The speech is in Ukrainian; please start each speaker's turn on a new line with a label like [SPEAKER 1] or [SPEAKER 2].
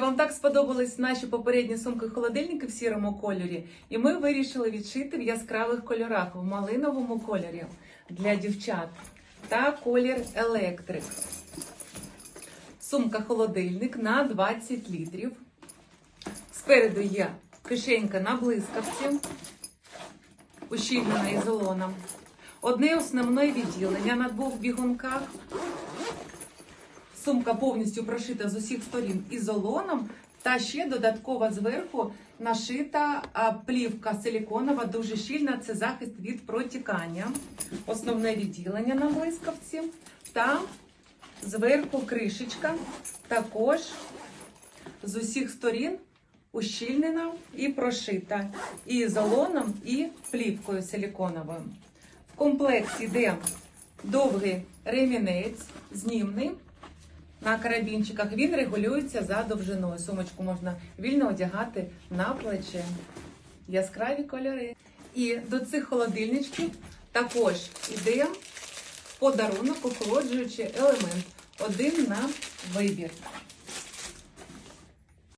[SPEAKER 1] Вам так сподобались наші попередні сумки-холодильники в сірому кольорі, і ми вирішили відшити в яскравих кольорах в малиновому кольорі для дівчат та колір електрик. Сумка-холодильник на 20 літрів. Спереду є кишенька на блискавці, ущільнена ізолоном. Одне основне відділення на двох бігунках. Сумка повністю прошита з усіх сторін ізолоном, та ще додатково зверху нашита плівка силіконова, дуже щільна. Це захист від протікання. Основне відділення на блискавці. Та зверху кришечка також з усіх сторін ущільнена і прошита і ізолоном, і плівкою силіконовою. В комплекті йде довгий ремінець, знімний на карабінчиках. Він регулюється за довжиною. Сумочку можна вільно одягати на плече. Яскраві кольори. І до цих холодильничків також іде подарунок охолоджуючий елемент. Один на вибір.